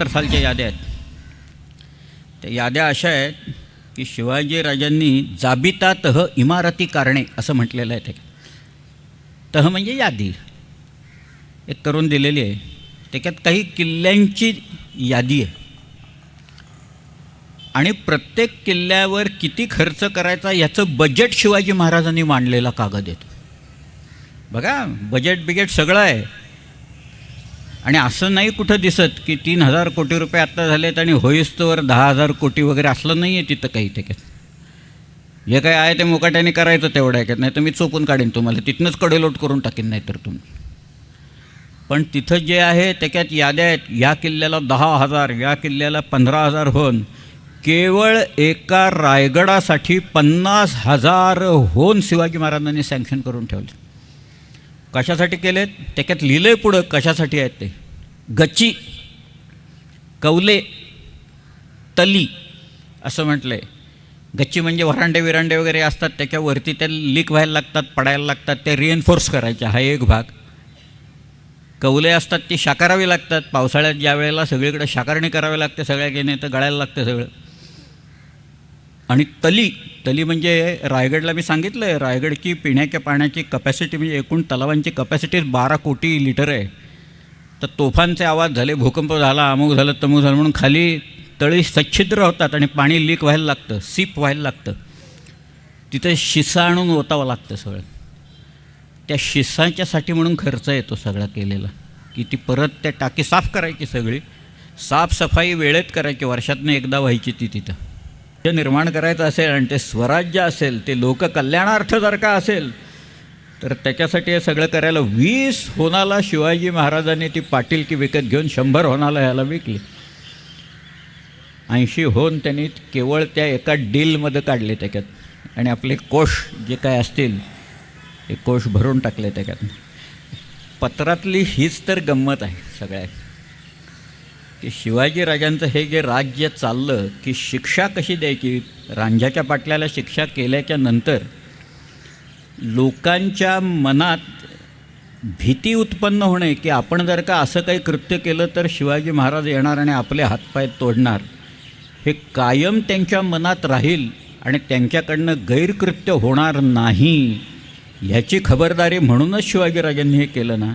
सत्तर याद्या आहेत. त्या याद्या अशा आहेत की शिवाजीराजांनी जाबिता तह इमारती कारणे असं म्हटलेलं आहे ते. तह म्हणजे यादी. एक करून दिलेली आहे. त्याच्यात काही किल्ल्यांची यादी आहे. आणि प्रत्येक किल्ल्यावर किती खर्च करायचा याचं बजेट शिवाजी महाराजांनी मांडलेला कागद येतो बघा बजेट बिजेट सगळं आहे. आणि असं नाही कुठं दिसत की तीन हजार कोटी रुपये आत्ता झालेत आणि होईस्तोवर दहा हजार कोटी वगैरे असलं नाही आहे तिथं काही त्याच्यात जे काय आहे ते मुकाट्याने करायचं तेवढं आहे. नाही तर मी चोपून काढेन तुम्हाला. तिथनंच कडेलोट करून टाकेन नाही तर तुम्ही. पण तिथं जे आहे त्याच्यात याद्या आहेत. या किल्ल्याला दहा हजार या किल्ल्याला पंधरा हजार होऊन केवळ एका रायगडासाठी पन्नास हजार होऊन शिवाजी महाराजांनी सँक्शन करून ठेवले. कशासाठी केलेत? त्याच्यात लिहिलं आहे पुढं कशासाठी आहेत ते. गच्ची कौले तली असं म्हटलं आहे गच्ची म्हणजे वरांडे विरांडे वगैरे असतात त्याच्यावरती त्या लीक व्हायला लागतात पडायला लागतात ते रिएन्फोर्स करायचे हा एक भाग. कौले असतात ती शाकारावी लागतात. पावसाळ्यात ज्या वेळेला सगळीकडे शाकारणी करावी लागते सगळ्या घेणे तर गळायला लागतं सगळं. आणि तली तली म्हणजे रायगडला मी सांगितलं आहे रायगडची पिण्याच्या पाण्याची कपॅसिटी म्हणजे एकूण तलावांची कपॅसिटी बारा कोटी लिटर आहे. तर तोफांचे आवाज झाले भूकंप झाला अमुक झालं तमुक झालं म्हणून खाली तळी सच्छिद्र होतात आणि पाणी लीक व्हायला लागतं सीप व्हायला लागतं. तिथे शिसा आणून ओतावं लागतं सगळं. त्या शिसाच्यासाठी म्हणून खर्च येतो सगळा केलेला. की ती परत त्या टाकी साफ करायची सगळी साफसफाई वेळेत करायची वर्षातनं एकदा व्हायची ती तिथं. ते निर्माण करायचं असेल आणि ते स्वराज्य असेल ते लोककल्याणार्थ जर का असेल तर त्याच्यासाठी हे सगळं करायला वीस होणाला शिवाजी महाराजांनी ती पाटीलकी विकत घेऊन शंभर होणाला ह्याला विकली. ऐंशी होऊन त्यांनी केवळ त्या एका डीलमध्ये काढले त्याच्यात. आणि आपले कोश जे काय असतील ते कोश भरून टाकले त्याच्यात. पत्रातली हीच तर गंमत आहे सगळ्यात. की शिवाजीराजांचं हे जे राज्य चाललं की शिक्षा कशी द्यायची? रांझ्याच्या पाटल्याला शिक्षा केल्याच्यानंतर लोकांच्या मनात भीती उत्पन्न होणे की आपण जर का असं काही कृत्य केलं तर शिवाजी महाराज येणार आणि आपले हातपाय तोडणार हे कायम त्यांच्या मनात राहील आणि त्यांच्याकडनं गैरकृत्य होणार नाही ह्याची खबरदारी म्हणूनच शिवाजीराजांनी हे केलं ना?